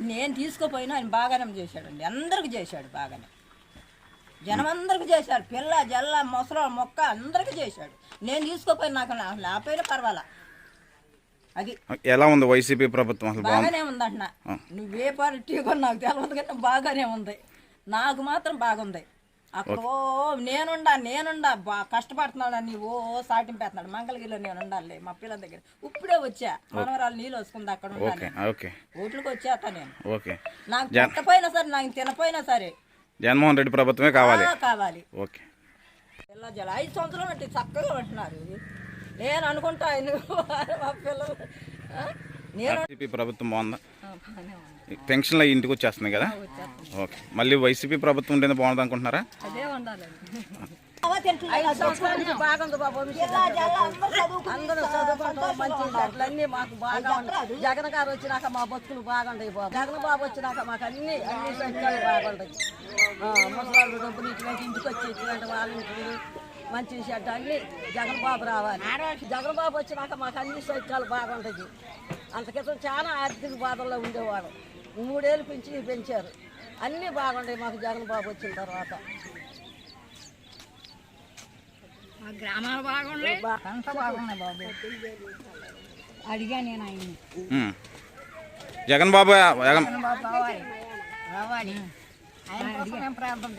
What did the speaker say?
నేను తీసుకుపోయినా ఆయన బాగానే చేశాడండి. అందరికి చేశాడు బాగానే. జనం అందరికి చేశాడు. పిల్ల జల్ల మొసల మొక్క అందరికి చేశాడు. నేను తీసుకుపోయిన నాకు నా- లేకపోయినా పర్వాలా? అది ఎలా ఉంది వైసీపీ ప్రభుత్వం అసలు బాగానే ఉందంటున్నా. నువ్వే పార్టీ కూడా నాకు తెలియదు కానీ బాగానే ఉంది. నాకు మాత్రం బాగుంది. అక్కడ నేనుండా నేనుండా. బా కష్టపడుతున్నాడు ఓ సాటింపేస్తున్నాడు. మంగళగిరిలో నేను ఉండాలి మా పిల్లల దగ్గర. ఇప్పుడే వచ్చా. మనవరాలు నీళ్ళు వస్తుంది అక్కడ ఉండాలి. ఓకే ఓట్లకు వచ్చేస్తా నేను. ఓకే. నాకు తినపోయినా సరే నాకు తినపోయినా సరే. జగన్మోహన్ రెడ్డి ప్రభుత్వమే కావాలి. కావాలి. ఓకే. పిల్ల జల. ఐదు సంవత్సరాలు అంటే చక్కగా ఉంటున్నారు. నేను అనుకుంటా మా పిల్లలు? నేను ప్రభుత్వం బాగుందా? పెన్షన్లు ఇంటికి వచ్చేస్తున్నాయి కదా? ఓకే. మళ్ళీ వైసీపీ ప్రభుత్వం ఉండేది బాగుంది అనుకుంటున్నారా బాగుంది బాబు అందరూ చదువుకుంటాం మంచి అట్లన్నీ మాకు బాగా ఉన్నాయి జగన్ గారు వచ్చినాక మా బతుకులు బాగుంటాయి. బాబు జగన్ బాబు వచ్చినాక మాకు అన్ని అన్ని సౌకర్యాలు బాగుంటాయి. ముసలాళ్ళు డబ్బులు ఇటువంటి ఇంటికి వచ్చి ఇటువంటి వాళ్ళ ఇంటికి మంచి చెడ్డ అన్ని జగన్ బాబు రావాలి జగన్ బాబు వచ్చినాక మాకు అన్ని సౌకర్యాలు బాగుంటాయి అంత క్రితం చాలా ఆర్థిక బాధల్లో ఉండేవాడు. మూడేళ్ళు పెంచి పెంచారు. అన్నీ బాగుంటాయి మాకు జగన్ బాబు వచ్చిన తర్వాత. మా గ్రామాలు బాగున్నాయి అంతా బాగున్నాయి బాబు. అడిగా నేను ఆయన్ని. జగన్ బాబు జగన్ బాబు రావాలి. రావాలి. ఆయన ప్రార్థన